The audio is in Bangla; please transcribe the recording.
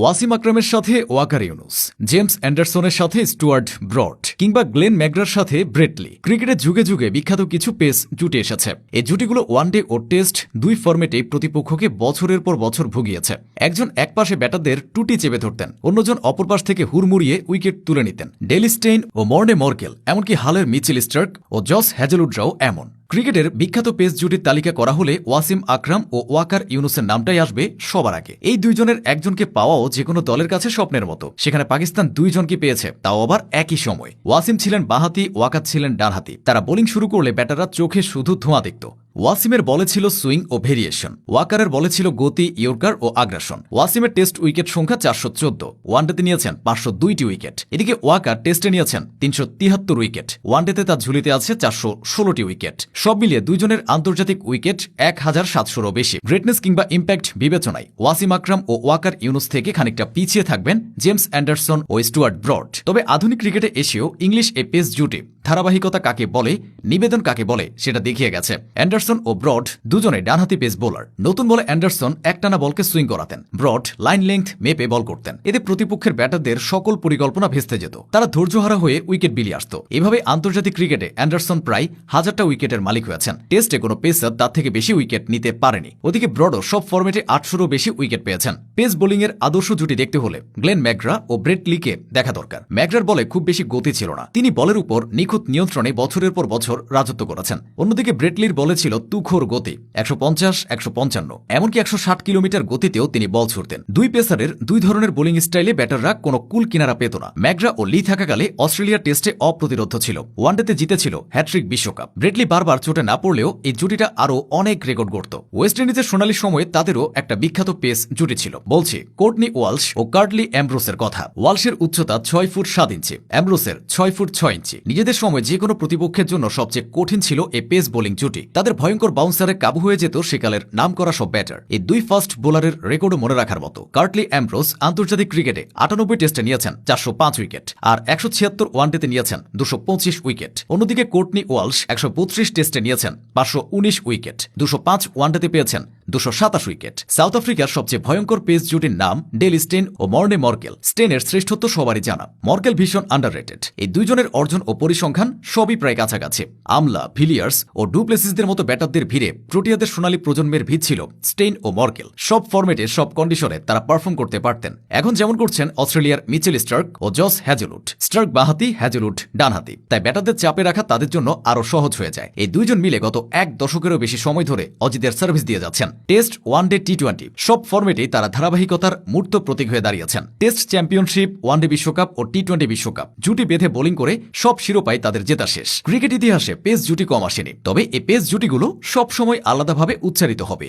ওয়াসিম আকরামের সাথে ওয়াকার ইউনুস, জেমস অ্যান্ডারসনের সাথে স্টুয়ার্ট ব্রড কিংবা গ্লেন ম্যাগ্রার সাথে ব্রেটলি। ক্রিকেটের যুগে যুগে বিখ্যাত কিছু পেস জুটে এসেছে। এই জুটিগুলো ওয়ানডে ও টেস্ট দুই ফরম্যাটে প্রতিপক্ষকে বছরের পর বছর ভুগিয়েছে। একজন একপাশে ব্যাটারদের টুটি চেপে ধরতেন, অন্যজন অপর পাশ থেকে হুড়মুড়িয়ে উইকেট তুলে নিতেন। ডেলি স্টেইন ও মর্নে মর্কেল, এমনকি হালের মিচেল স্টার্ক ও জস হ্যাজেলুডরাও এমন। ক্রিকেটের বিখ্যাত পেস জুটির তালিকা করা হলে ওয়াসিম আকরাম ও ওয়াকার ইউনুসের নামটাই আসবে সবার আগে। এই দুইজনের একজনকে পাওয়াও যে কোনো দলের কাছে স্বপ্নের মতো। সেখানে পাকিস্তান দুইজনকে পেয়েছে, তাও আবার একই সময়। ওয়াসিম ছিলেন বাহাতি ওয়াকার ছিলেন ডানহাতি তারা বোলিং শুরু করলে ব্যাটাররা চোখে শুধু ধোঁয়া দেখত। ওয়াসিমের বলে ছিল সুইং ও ভেরিয়েশন। ওয়াকারের বলে ছিল গতি, ইয়র্কার ও আগ্রাসন। ওয়াসিমের টেস্ট উইকেট সংখ্যা চারশো চোদ্দ। ওয়ানডেতে নিয়েছেন পাঁচশো দুইটি উইকেট। এদিকে ওয়াকার টেস্টে নিয়েছেন তিনশো তিয়াত্তর উইকেট। ওয়ানডেতে তার ঝুলিতে আছে চারশো ষোলোটি উইকেট। সব মিলিয়ে দুইজনের আন্তর্জাতিক উইকেট এক হাজার সাতশোরও বেশি। গ্রেটনেস কিংবা ইম্প্যাক্ট বিবেচনায় ওয়াসিম আকরাম ও ওয়াকার ইউনুস থেকে খানিকটা পিছিয়ে থাকবেন জেমস অ্যান্ডারসন ও স্টুয়ার্ট ব্রড। তবে আধুনিক ক্রিকেটে এসেও ইংলিশ এ পেস জুটি ধারাবাহিকতা কাকে বলে, নিবেদন কাকে বলে, সেটা দেখিয়ে গেছে। অ্যান্ডারসন ও ব্রড দুজনে ডানহাতি পেস বোলার। নতুন বলে অ্যান্ডারসন একটানা বলকে সুইং করাতেন। ব্রড লাইন লেংথ মেপে বল করতেন। এতে প্রতিপক্ষের ব্যাটারদের সকল পরিকল্পনা ভেস্তে যেত। তারা ধৈর্যহারা হয়ে উইকেট বিলিয়ে আসত। এভাবে আন্তর্জাতিক ক্রিকেটে অ্যান্ডারসন প্রায় হাজারটা উইকেটের মালিক হয়েছেন টেস্টে কোনো পেসার তার থেকে বেশি উইকেট নিতে পারেনি। ওদিকে ব্রডও সব ফর্মেটে আটশোরও বেশি উইকেট পেয়েছেন। পেস বোলিংয়ের আদর্শ জুটি দেখতে হলে গ্লেন ম্যাগ্রা ও ব্রেট লিকে দেখা দরকার। ম্যাগ্রার বলে খুব বেশি গতি ছিল না। তিনি বলের উপর নিখুঁত নিয়ন্ত্রণে বছরের পর বছর রাজত্ব করেছেন। অন্যদিকে ব্রেটলির বলে ছিল তুখোর গতি, একশো পঞ্চাশ, একশো পঞ্চান্ন। এমনকি একশো ষাট কিলোমিটার গতিতেও তিনি বল ছুড়তেন। দুই পেসারের দুই ধরনের বোলিং স্টাইলে ব্যাটাররা কোনো কুল কিনারা পেত না। ম্যাগ্রা ও লি থাকাকালে অস্ট্রেলিয়ার টেস্টে অপ্রতিরোধ ছিল। ওয়ানডেতে জিতেছিল হ্যাট্রিক বিশ্বকাপ। ব্রেটলি বারবার চোটে না পড়লেও এই জুটিটা আরও অনেক রেকর্ড গড়ত। ওয়েস্ট ইন্ডিজের সোনালী সময়ে তাদেরও একটা বিখ্যাত পেস জুটি ছিল। বলছি, কোর্টনি ওয়ালশ ও কার্টলি অ্যাম্ব্রোসের কথা। ওয়ালশের উচ্চতা ছয় ফুট সাত ইঞ্চি, অ্যাম্ব্রোসের ছয় ফুট ছয় ইঞ্চি। নিজেদের সময় যে কোনো প্রতিপক্ষের জন্য সবচেয়ে কঠিন ছিল এই পেস বোলিং জুটি। তাদের ভয়ঙ্কর বাউন্সারে কাবু হয়ে যেত সেকালের নাম করা সব ব্যাটার এই দুই ফাস্ট বোলারের রেকর্ডও মনে রাখার মতো। কার্টলি অ্যাম্ব্রোস আন্তর্জাতিক ক্রিকেটে আটানব্বই টেস্টে নিয়েছেন, চারশো পাঁচ উইকেট আর একশো ছিয়াত্তর ওয়ানডেতে নিয়েছেন, দুশো পঁচিশ উইকেট অন্যদিকে কোর্টনি ওয়ালস একশো বত্রিশ টেস্টে নিয়েছেন, পাঁচশো উনিশ উইকেট দুশো পাঁচ ওয়ানডেতে পেয়েছেন দুশো সাতাশ উইকেট। সাউথ আফ্রিকার সবচেয়ে ভয়ঙ্কর পেস জুটির নাম ডেল স্টেন ও মর্নে মর্কেল। স্টেনের শ্রেষ্ঠত্ব সবারই জানা। মর্কেল ভীষণ আন্ডার এই দুইজনের অর্জন ও পরিসংখ্যান সবই প্রায় কাছাকাছি। আমলা, ভিলিয়ার্স ও ডুপ্লেসিসদের মতো ব্যাটারদের ভিড়ে প্রোটিয়াদের সোনালী প্রজন্মের ভিড় ছিল স্টেইন ও মর্কেল। সব ফরম্যাটে, সব কন্ডিশনে তারা পারফর্ম করতে পারতেন। এখন যেমন করছেন অস্ট্রেলিয়ার মিচেল স্টার্ক ও জস হ্যাজেলুড স্টার্ক বাহাতি হ্যাজেলুড ডানহাতি। তাই ব্যাটারদের চাপে রাখা তাদের জন্য আরও সহজ হয়ে যায়। এই দুইজন মিলে গত এক দশকেরও বেশি সময় ধরে অজিতের সার্ভিস দিয়ে যাচ্ছেন। Test one day T twenty সব ফর্মেটেই তারা ধারাবাহিকতার মূর্ত প্রতীক হয়ে দাঁড়িয়েছেন। টেস্ট চ্যাম্পিয়নশিপ ওয়ানডে বিশ্বকাপ ও টি টোয়েন্টি বিশ্বকাপ, জুটি বেঁধে বোলিং করে সব শিরোপাই তাদের জেতা শেষ। ক্রিকেট ইতিহাসে পেস জুটি কম আসেনি, তবে এ পেস জুটিগুলো সবসময় আলাদাভাবে উচ্চারিত হবে।